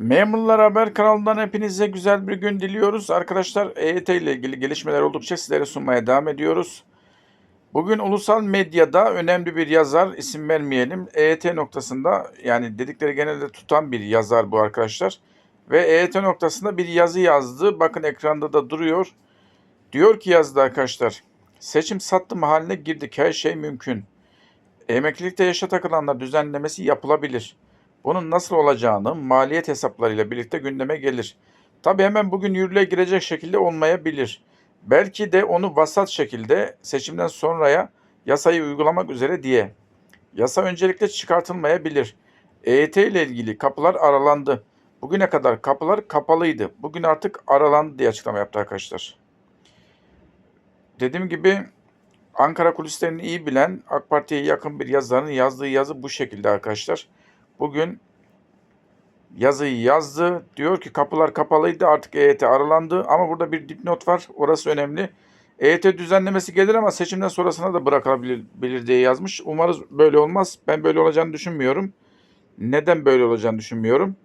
Memurlar Haber kanalından hepinize güzel bir gün diliyoruz. Arkadaşlar EYT ile ilgili gelişmeler oldukça sizlere sunmaya devam ediyoruz. Bugün ulusal medyada önemli bir yazar, isim vermeyelim, EYT noktasında yani dedikleri genelde tutan bir yazar bu arkadaşlar. Ve EYT noktasında bir yazı yazdı. Bakın ekranda da duruyor. Diyor ki yazdı arkadaşlar. Seçim sattım haline girdik. Her şey mümkün. Emeklilikte yaşa takılanlar düzenlemesi yapılabilir. Bunun nasıl olacağını maliyet hesaplarıyla birlikte gündeme gelir. Tabi hemen bugün yürürlüğe girecek şekilde olmayabilir. Belki de onu vasat şekilde seçimden sonraya yasayı uygulamak üzere diye. Yasa öncelikle çıkartılmayabilir. EYT ile ilgili kapılar aralandı. Bugüne kadar kapılar kapalıydı. Bugün artık aralandı diye açıklama yaptı arkadaşlar. Dediğim gibi Ankara kulislerini iyi bilen AK Parti'ye yakın bir yazarın yazdığı yazı bu şekilde arkadaşlar. Bugün yazıyı yazdı. Diyor ki kapılar kapalıydı artık EYT aralandı ama burada bir dipnot var. Orası önemli. EYT düzenlemesi gelir ama seçimden sonrasına da bırakılabilir bilir diye yazmış. Umarız böyle olmaz. Ben böyle olacağını düşünmüyorum. Neden böyle olacağını düşünmüyorum.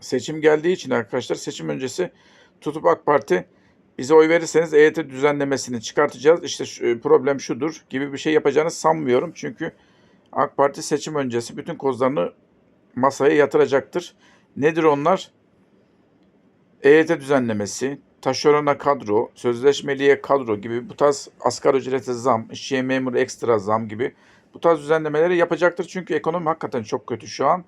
Seçim geldiği için arkadaşlar seçim öncesi tutup AK Parti bize oy verirseniz EYT düzenlemesini çıkartacağız. İşte şu, problem şudur gibi bir şey yapacağını sanmıyorum. Çünkü AK Parti seçim öncesi bütün kozlarını masaya yatıracaktır. Nedir onlar? EYT düzenlemesi, taşerona kadro, sözleşmeliye kadro gibi bu tarz asgari ücrete zam, işçiye memur ekstra zam gibi bu tarz düzenlemeleri yapacaktır. Çünkü ekonomi hakikaten çok kötü şu an.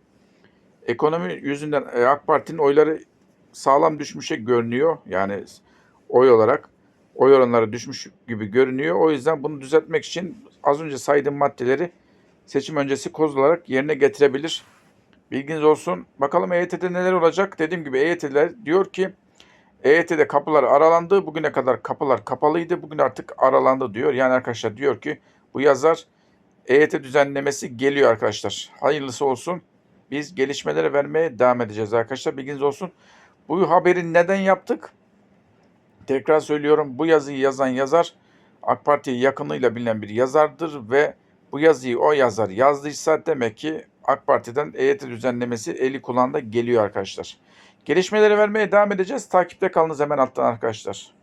Ekonomi yüzünden e, AK Parti'nin oyları sağlam düşmüşe görünüyor. Yani oy olarak oy oranları düşmüş gibi görünüyor. O yüzden bunu düzeltmek için az önce saydığım maddeleri seçim öncesi koz olarak yerine getirebilir. Bilginiz olsun. Bakalım EYT'de neler olacak? Dediğim gibi EYT'ler diyor ki EYT'de kapılar aralandı. Bugüne kadar kapılar kapalıydı. Bugün artık aralandı diyor. Yani arkadaşlar diyor ki bu yazar EYT düzenlemesi geliyor arkadaşlar. Hayırlısı olsun. Biz gelişmelere vermeye devam edeceğiz arkadaşlar. Bilginiz olsun. Bu haberi neden yaptık? Tekrar söylüyorum bu yazıyı yazan yazar AK Parti'ye yakınıyla bilinen bir yazardır ve bu yazıyı o yazar yazdıysa demek ki AK Parti'den EYT düzenlemesi eli kulağında geliyor arkadaşlar. Gelişmeleri vermeye devam edeceğiz. Takipte kalınız hemen alttan arkadaşlar.